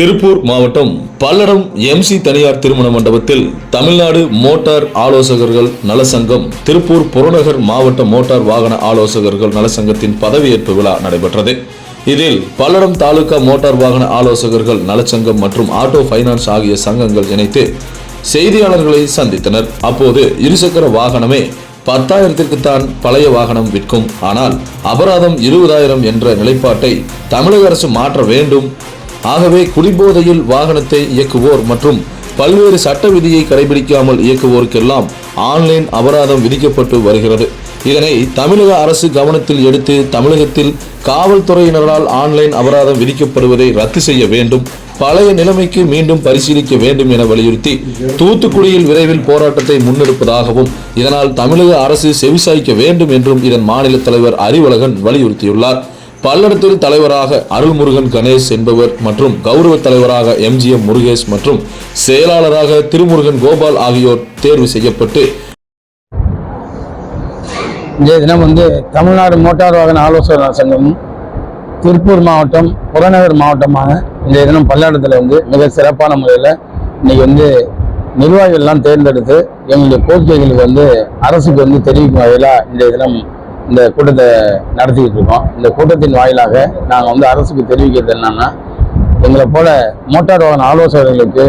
திருப்பூர் மாவட்டம் பல்லடம் எம்சி தனியார் திருமண மண்டபத்தில் தமிழ்நாடு மோட்டார் ஆலோசகர்கள் நலசங்கம் திருப்பூர் புறநகர் மாவட்ட மோட்டார் வாகன ஆலோசகர்கள் நலசங்கத்தின் பதவியேற்பு விழா நடைபெற்றது. இதில் பல்லடம் தாலுகா மோட்டார் வாகன ஆலோசகர்கள் நலச்சங்கம் மற்றும் ஆட்டோ ஃபைனான்ஸ் ஆகிய சங்கங்கள் இணைத்து செய்தியாளர்களை சந்தித்தனர். அப்போது இருசக்கர வாகனமே பத்தாயிரத்திற்கு தான் பழைய வாகனம் விற்கும். ஆனால் அபராதம் இருபதாயிரம் என்ற நிலைப்பாட்டை தமிழக அரசு மாற்ற வேண்டும் ஆகவே குடிபோதையில் வாகனத்தை இயக்குவோர் மற்றும் பல்வேறு சட்ட விதியை கடைபிடிக்காமல் இயக்குவோருக்கெல்லாம் ஆன்லைன் அபராதம் விதிக்கப்பட்டு வருகிறது. இதனை தமிழக அரசு கவனத்தில் எடுத்து தமிழகத்தில் காவல்துறையினரால் ஆன்லைன் அபராதம் விதிக்கப்படுவதை ரத்து செய்ய வேண்டும். பழைய நிலைமைக்கு மீண்டும் பரிசீலிக்க வேண்டும் என வலியுறுத்தி தூத்துக்குடியில் விரைவில் போராட்டத்தை முன்னெடுப்பதாகவும் இதனால் தமிழக அரசு செவிசாய்க்க வேண்டும் என்றும் இதன் மாநில தலைவர் அறிவழகன் வலியுறுத்தியுள்ளார். பல்லடத்தில் தலைவராக அருள்முருகன் கணேஷ் என்பவர் மற்றும் கௌரவ தலைவராக எம்ஜிஎம் முருகேஷ் மற்றும் செயலாளராக திருமுருகன் கோபால் ஆகியோர் தேர்வு செய்யப்பட்டு இன்றைய தினம் வந்து தமிழ்நாடு மோட்டார் வாகன ஆலோசகர் சங்கமும் திருப்பூர் மாவட்டம் புறநகர் மாவட்டமாக இன்றைய தினம் பல்லடத்தில் வந்து மிக சிறப்பான முறையில் இன்றைக்கி வந்து நிர்வாகிகள்லாம் தேர்ந்தெடுத்து எங்களுடைய கோரிக்கைகளுக்கு வந்து அரசுக்கு வந்து தெரிவிக்கும் வகையில் இன்றைய தினம் இந்த கூட்டத்தை நடத்திக்கிட்டு இருக்கோம். இந்த கூட்டத்தின் வாயிலாக நாங்கள் வந்து அரசுக்கு தெரிவிக்கிறது என்னன்னா எங்களை போல மோட்டார் வாகன ஆலோசகர்களுக்கு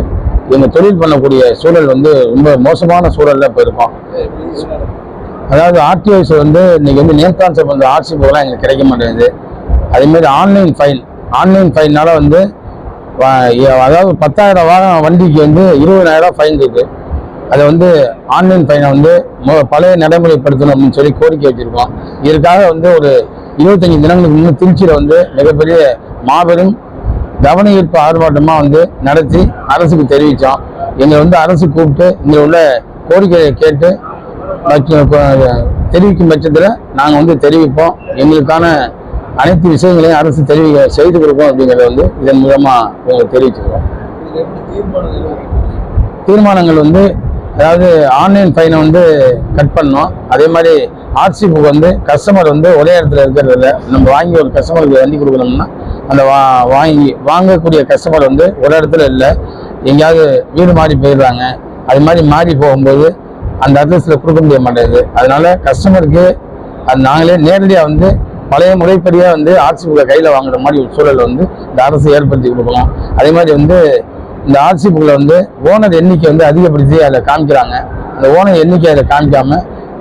எங்கள் தொழில் பண்ணக்கூடிய சூழல் வந்து ரொம்ப மோசமான சூழல்ல இப்போ இருக்கோம் அதாவது ஆர்டிஓஸ் வந்து இன்னைக்கு வந்து நேம் கான்செப்ட் வந்து ஆர்சி போகலாம் எங்களுக்கு கிடைக்க மாட்டேங்குது. அதேமாரி ஆன்லைன் ஃபைன் ஆன்லைன் ஃபைனால வந்து அதாவது பத்தாயிரம் வாரம் வண்டிக்கு வந்து இருபதாயிரம் ஃபைன் இருக்குது அதை வந்து ஆன்லைன் ஃபைனை வந்து பழைய நடைமுறைப்படுத்தணும் அப்படின்னு சொல்லி கோரிக்கை வச்சிருக்கோம். இதற்காக வந்து ஒரு இருபத்தஞ்சி தினங்களுக்கு முன்னே திருச்சியில் வந்து மிகப்பெரிய மாபெரும் கவன ஈர்ப்பு ஆர்ப்பாட்டமாக வந்து நடத்தி அரசுக்கு தெரிவித்தோம் எங்களை வந்து அரசு கூப்பிட்டு இங்கே உள்ள கோரிக்கையை கேட்டு தெரிவிக்கும் பட்சத்தில் நாங்கள் வந்து தெரிவிப்போம். எங்களுக்கான அனைத்து விஷயங்களையும் அரசு தெரிவிக்க செய்து கொடுப்போம் அப்படிங்கிறத வந்து இதன் மூலமாக உங்களுக்கு தெரிவிச்சுக்கிறோம். தீர்மானங்கள் வந்து அதாவது ஆன்லைன் ஃபைனை வந்து கட் பண்ணோம் அதே மாதிரி ஆர்சி புக் வந்து கஸ்டமர் வந்து ஒரே இடத்துல இருக்கிறது இல்லை. நம்ம வாங்கி ஒரு கஸ்டமருக்கு வண்டி கொடுக்கணும்னா அந்த வா வாங்கி வாங்கக்கூடிய கஸ்டமர் வந்து ஒரு இடத்துல இல்லை. எங்கேயாவது வீடு மாறி போயிடுறாங்க. அது மாதிரி மாறி போகும்போது அந்த அட்ரஸில் கொடுக்க முடிய மாட்டேங்குது. அதனால கஸ்டமருக்கு அது நாங்களே நேரடியாக வந்து பழைய முறைப்படியாக வந்து ஆர்சி புக்கை கையில் வாங்குற மாதிரி ஒரு சூழலை வந்து இந்த அரசு ஏற்படுத்தி கொடுக்கணும். அதே மாதிரி வந்து இந்த ஆர்சி புக்கில் வந்து ஓனர் எண்ணிக்கை வந்து அதிகப்படுத்தி அதில் காமிக்கிறாங்க. அந்த ஓனர் எண்ணிக்கை அதில் காமிக்காம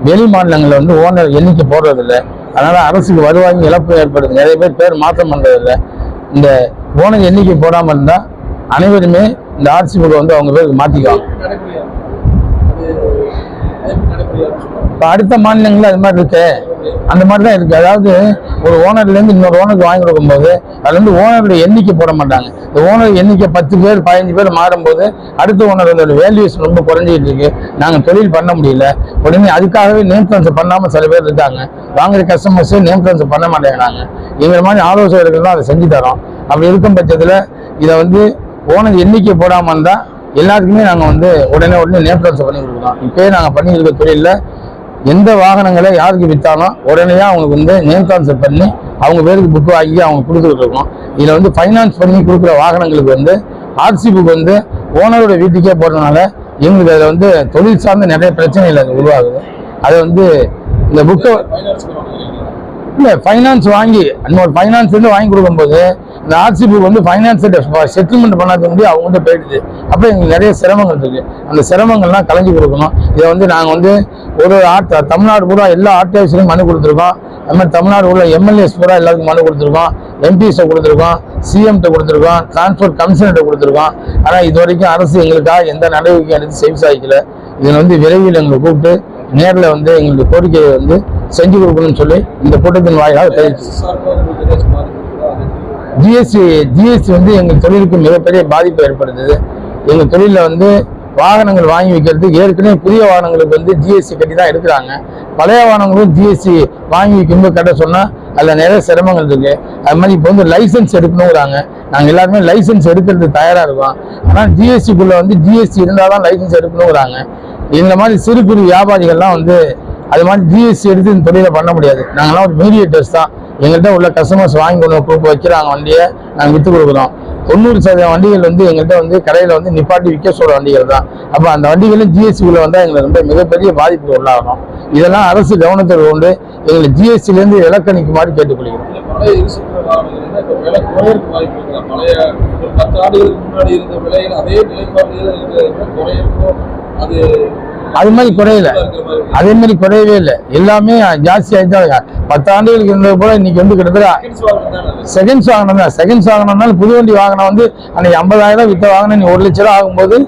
வெளி மாநிலங்களில் வந்து ஓனர் எண்ணிக்கை போடுறதில்ல. அதனால் அரசுக்கு வருவாயும் இழப்பு ஏற்படுது. நிறைய பேர் பேர் மாற்றம் பண்ணுறதில்ல இந்த ஓனர் எண்ணிக்கை போடாமல் இருந்தால் அனைவருமே இந்த ஆர்சி புக்கை வந்து அவங்க பேருக்கு மாற்றிக்கலாம் இப்போ அடுத்த மாநிலங்களில் அது மாதிரி இருக்கு. அந்த மாதிரி தான் இருக்குது அதாவது ஒரு ஓனர்லேருந்து இன்னொரு ஓனருக்கு வாங்கி கொடுக்கும்போது அதுல வந்து ஓனருடைய எண்ணிக்கை போட மாட்டாங்க. இந்த ஓனர் எண்ணிக்கை பத்து பேர் பதினஞ்சு பேர் மாறும்போது அடுத்த ஓனரோட வேல்யூஸ் ரொம்ப குறைஞ்சிட்டு இருக்கு. நாங்கள் தொழில் பண்ண முடியல. உடனே அதுக்காகவே நேம் ட்ரான்ஸ்ஃபர் பண்ணாமல் சில பேர் இருக்காங்க. வாங்குற கஸ்டமர்ஸே நேம் ட்ரான்ஸ்ஃபர் பண்ண மாட்டேங்கிறாங்க. எங்களை மாதிரி ஆலோசகர்கள் தான் அதை செஞ்சு தரோம். அப்படி இருக்கும் பட்சத்தில் இதை வந்து ஓனர் எண்ணிக்கை போடாமல் இருந்தால் எல்லாத்துக்குமே நாங்கள் வந்து உடனே உடனே நேம் ட்ரான்ஸ்ஃபர் பண்ணி கொடுக்குறோம் இப்போயே நாங்கள் பண்ணி இருக்க தொழிலில் எந்த வாகனங்களை யாருக்கு விற்றாலும் உடனே அவங்களுக்கு வந்து நேம் ட்ரான்ஸ்ஃபர் பண்ணி அவங்க பேருக்கு புக் வாங்கி அவங்க கொடுத்துட்டு இருக்கோம். இதில் வந்து ஃபைனான்ஸ் பண்ணி கொடுக்குற வாகனங்களுக்கு வந்து ஆர்சி புக் வந்து ஓனரோட வீட்டுக்கே போடுறதுனால எங்களுக்கு அதில் வந்து தொழில் சார்ந்த நிறைய பிரச்சனைகள் அது உருவாகுது. அதை வந்து இந்த புக்கை இல்லை ஃபைனான்ஸ் வாங்கி இன்னொரு ஃபைனான்ஸ் வந்து வாங்கி கொடுக்கும்போது இந்த ஆர்சிபி வந்து ஃபைனான்ஸ் செட்டில்மெண்ட் பண்ணாத முடியும் அவங்ககிட்ட போயிடுது. அப்போ எங்களுக்கு நிறைய சிரமங்கள் இருக்கு. அந்த சிரமங்கள்லாம் கலைஞ்சு கொடுக்கணும். இதை வந்து நாங்கள் வந்து ஒரு ஆர்ட் தமிழ்நாடு பூரா எல்லா ஆர்டிஐஸ்லையும் மனு கொடுத்துருக்கோம். அது மாதிரி தமிழ்நாடு உள்ள எம்எல்ஏஸ் பூரா எல்லாருக்கும் மனு கொடுத்துருக்கோம். எம்பிஸை கொடுத்துருக்கோம். சிஎம்கிட்ட கொடுத்துருக்கோம். டிரான்ஸ்போர்ட் கமிஷனர்கிட்ட கொடுத்துருக்கோம். ஆனால் இது வரைக்கும் அரசு எங்களுக்காக எந்த நடவடிக்கையும் எடுத்து செவி சாய்க்கல இதில் வந்து விரைவில் எங்களை கூப்பிட்டு நேரில் வந்து எங்களுடைய கோரிக்கையை வந்து செஞ்சு கொடுக்கணும்னு சொல்லி இந்த கூட்டத்தின் வாயிலாக தெரிவிச்சு ஜிஎஸ்டி ஜிஎஸ்டி வந்து எங்கள் தொழிலுக்கு மிகப்பெரிய பாதிப்பு ஏற்படுத்துது. எங்கள் தொழிலில் வந்து வாகனங்கள் வாங்கி வைக்கிறது ஏற்கனவே புதிய வாகனங்களுக்கு வந்து ஜிஎஸ்டி கட்டி தான் எடுக்கிறாங்க பழைய வாகனங்களும் ஜிஎஸ்டி வாங்கி வைக்கும்போது கட்ட சொன்னால் அதில் நிறைய சிரமங்கள் இருக்குது அது மாதிரி இப்போ வந்து லைசன்ஸ் எடுக்கணுங்கிறாங்க. நாங்கள் எல்லாருமே லைசன்ஸ் எடுக்கிறது தயாராக இருக்கோம். ஆனால் ஜிஎஸ்டிக்குள்ளே வந்து ஜிஎஸ்டி இருந்தால் தான் லைசன்ஸ் எடுக்கணுங்கிறாங்க. இந்த மாதிரி சிறு குறு வியாபாரிகள்லாம் வந்து அது மாதிரி ஜிஎஸ்டி எடுத்து இந்த தொழிலை பண்ண முடியாது. நாங்களாம் ஒரு மீடியேட்டர்ஸ் தான். எங்கள்கிட்ட உள்ள கஸ்டமர்ஸ் வாங்கி கொண்டு கொடுக்க வைக்கிறாங்க வண்டியை. நாங்கள் விற்று கொடுக்குறோம். தொண்ணூறு சதவீதம் வண்டிகள் வந்து எங்கள்கிட்ட வந்து கடையில் வந்து நிப்பாட்டி விற்க சொல்கிற வண்டிகள் தான். அப்போ அந்த வண்டிகளும் ஜிஎஸ்டி உள்ள வந்தால் எங்களுக்கு ரொம்ப மிகப்பெரிய பாதிப்பு உள்ளாகணும். இதெல்லாம் அரசு கவனத்தில் கொண்டு எங்களை ஜிஎஸ்டிலேருந்து மாதிரி கேட்டுக்கொள்கிறோம். பழைய பத்து ஆண்டுகளுக்கு முன்னாடி இருந்த விலையில் அதே அது அது மாதிரி குறையல. அதே மாதிரி குறையவே இல்லை. எல்லாமே ஜாஸ்தி ஆகிட்டு பத்து ஆண்டுகளுக்கு இருந்தது போல இன்னைக்கு வந்து கிட்டத்தட்ட செகண்ட்ஸ் வாகனம் தானே செகண்ட்ஸ் வாகனம்னால புது வண்டி வாகனம் வந்து அன்னைக்கு ஐம்பதாயிரம் வித்த வாகனம் நீ ஒரு லட்ச ரூபா ஆகும்போது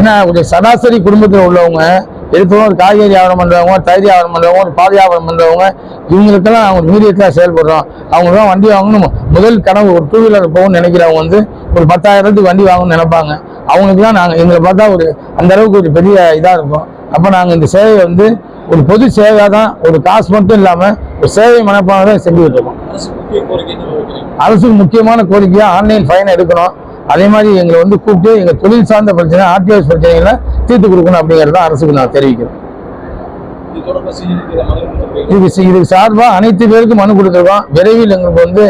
என்ன ஒரு சராசரி குடும்பத்தில் உள்ளவங்க எடுத்தவங்க ஒரு காய்கறி வியாபாரம் பண்றவங்க தயிர் வியாபாரம் பண்றவங்க ஒரு பால் வியாபாரம் பண்றவங்க இவங்களுக்கெல்லாம் அவங்க மீடியத்தில் செயல்படுறோம். அவங்க தான் வண்டி வாங்கணும்? முதல் கனவு ஒரு டூ வீலர் போகணும்னு நினைக்கிறவங்க வந்து ஒரு பத்தாயிரத்துக்கு வண்டி வாங்கணும்னு நினைப்பாங்க. அவங்களுக்குலாம் நாங்கள் எங்களை பார்த்தா ஒரு அந்த அளவுக்கு ஒரு பெரிய இதாக இருக்கும். அப்போ நாங்கள் இந்த சேவையை வந்து ஒரு பொது சேவையாக தான் ஒரு காசு மட்டும் இல்லாமல் ஒரு சேவை மனப்பாக தான் செஞ்சுக்கிட்டு இருக்கோம். அரசுக்கு முக்கியமான கோரிக்கையா ஆன்லைன் ஃபைன் எடுக்கணும். அதே மாதிரி எங்களை வந்து கூப்பிட்டு எங்க தொழில் சார்ந்த பிரச்சனை ஆர்டிஎஸ் பிரச்சனைகளை தீர்த்து கொடுக்கணும் அப்படிங்கறத அரசுக்கு நான் தெரிவிக்கிறேன். இதுக்கு இதுக்கு சார்பாக அனைத்து பேருக்கும் மனு கொடுத்துருக்கோம். விரைவில் எங்களுக்கு வந்து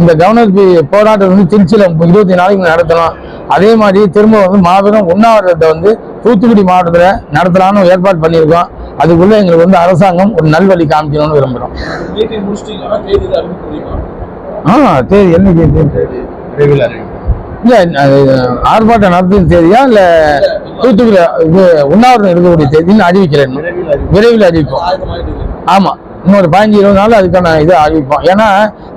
இந்த கவர்னர் போராட்டம் வந்து திருச்சியில் இருபத்தி நாளைக்கு நடத்தணும் அதே மாதிரி திரும்ப வந்து மாபெரும் உண்ணாவிரதத்தை வந்து தூத்துக்குடி மாவட்டத்தில் நடத்தலாம்னு ஏற்பாடு பண்ணியிருக்கோம். அதுக்குள்ள எங்களுக்கு வந்து அரசாங்கம் ஒரு நல்வழி காமிக்கணும்னு விரும்புகிறோம் தேதி ஆ விரைவில் அறிவிக்கும் இல்ல ஆர்ப்பாட்டம் நடத்தும் தேதியா இல்ல தூத்துக்குடி இது உண்ணாவிரதம் இருக்கக்கூடிய தேதின்னு அறிவிக்கிறேன் விரைவில் அறிவிப்போம். ஆயத்தமாயிட்டு இருக்கு. ஆமா. இன்னொரு பதினஞ்சு இருபது நாள் அதுக்கான இதை அறிவிப்போம் ஏன்னா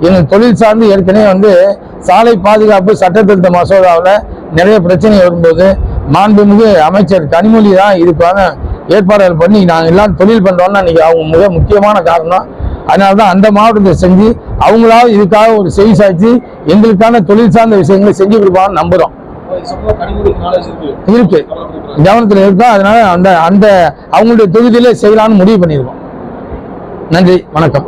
எங்கள் தொழில் சார்ந்து ஏற்கனவே வந்து சாலை பாதுகாப்பு சட்டத்திருத்த மசோதாவில் நிறைய பிரச்சனை வரும்போது மாண்புமிகு அமைச்சர் கனிமொழி தான் இதுக்கான ஏற்பாடுகள் பண்ணி நாங்கள் எல்லாம் தொழில் பண்றோம்னா இன்னைக்கு அவங்க மிக முக்கியமான காரணம். அதனால தான் அந்த மாவட்டத்தை செஞ்சு அவங்களாவது இதுக்காக ஒரு செவி சாய்ச்சி எங்களுக்கான தொழில் சார்ந்த விஷயங்களை செஞ்சு கொடுப்பாங்கன்னு நம்புகிறோம் இருக்கு. கவனத்தில் இருக்கோம் அதனால அந்த அந்த அவங்களுடைய தொகுதியிலே செய்யலாம்னு முடிவு பண்ணியிருக்கோம் நன்றி வணக்கம்.